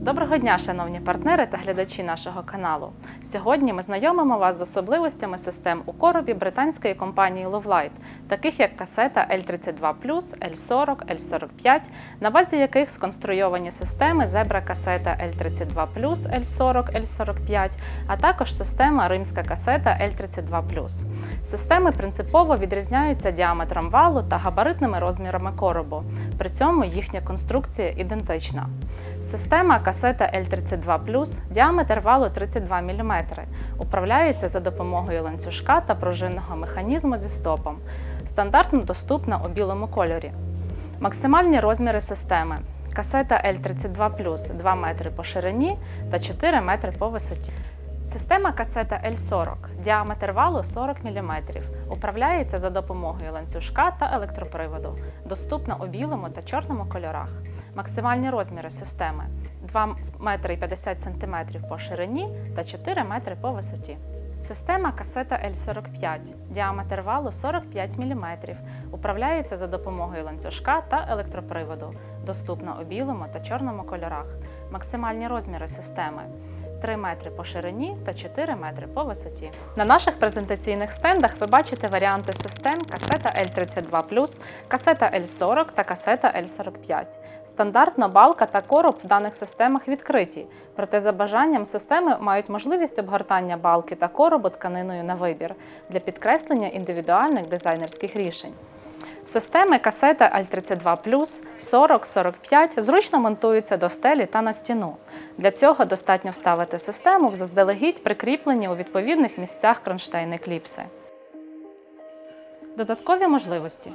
Доброго дня, шановні партнери та глядачі нашого каналу. Сьогодні ми знайомимо вас з особливостями систем у коробі британської компанії Lovelight, таких як касета L32, L40, L45, на базі яких сконструйовані системи Zebra касета L32, L40, L45, а також система римська касета L32. Системи принципово відрізняються діаметром валу та габаритними розмірами коробу. При цьому їхня конструкція ідентична. Система касета L32 діаметр валу 32 мм. Управляється за допомогою ланцюжка та пружинного механізму зі стопом. Стандартно доступна у білому кольорі. Максимальні розміри системи. Касета L32 2 метри по ширині та 4 метри по висоті. Система касета L40, діаметр валу 40 мм. Управляється за допомогою ланцюжка та електроприводу. Доступна у білому та чорному кольорах. Максимальні розміри системи 2 метри 50 см по ширині та 4 метри по висоті. Система касета L45, діаметр валу 45 мм. Управляється за допомогою ланцюжка та електроприводу. Доступна у білому та чорному кольорах. Максимальні розміри системи 3 метри по ширині та 4 метри по висоті. На наших презентаційних стендах ви бачите варіанти систем касета L32, касета L40 та касета L45. Стандартно балка та короб в даних системах відкриті, проте за бажанням системи мають можливість обгортання балки та коробу тканиною на вибір для підкреслення індивідуальних дизайнерських рішень. Системи касета L32 40-45 зручно монтуються до стелі та на стіну. Для цього достатньо вставити систему в заздалегідь прикріплені у відповідних місцях кронштейни кліпси. Додаткові можливості.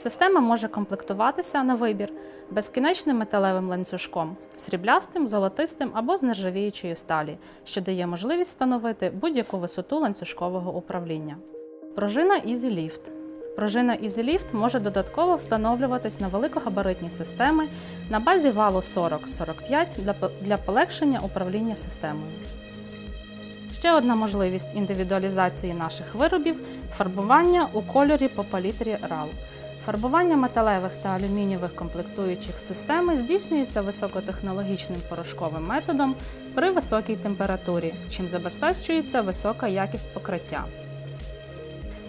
Система може комплектуватися на вибір безкінечним металевим ланцюжком, сріблястим, золотистим або з нержавіючої сталі, що дає можливість встановити будь-яку висоту ланцюжкового управління. Пружина EasyLift. Пружина EasyLift може додатково встановлюватись на великогабаритні системи на базі валу 40-45 для, полегшення управління системою. Ще одна можливість індивідуалізації наших виробів фарбування у кольорі по палітрі RAL. Фарбування металевих та алюмінієвих комплектуючих системи здійснюється високотехнологічним порошковим методом при високій температурі, чим забезпечується висока якість покриття.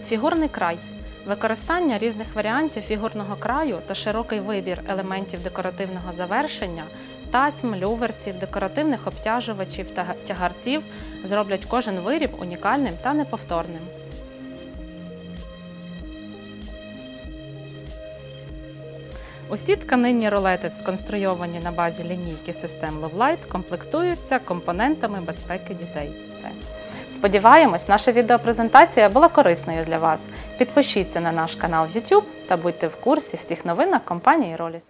Фігурний край. Використання різних варіантів фігурного краю та широкий вибір елементів декоративного завершення, тасьм, люверсів, декоративних обтяжувачів та тягарців зроблять кожен виріб унікальним та неповторним. Усі тканинні ролети, сконструйовані на базі лінійки систем Lovelight, комплектуються компонентами безпеки дітей. Все. Сподіваємось, наша відеопрезентація була корисною для вас. Підпишіться на наш канал YouTube та будьте в курсі всіх новинок компанії Rolis.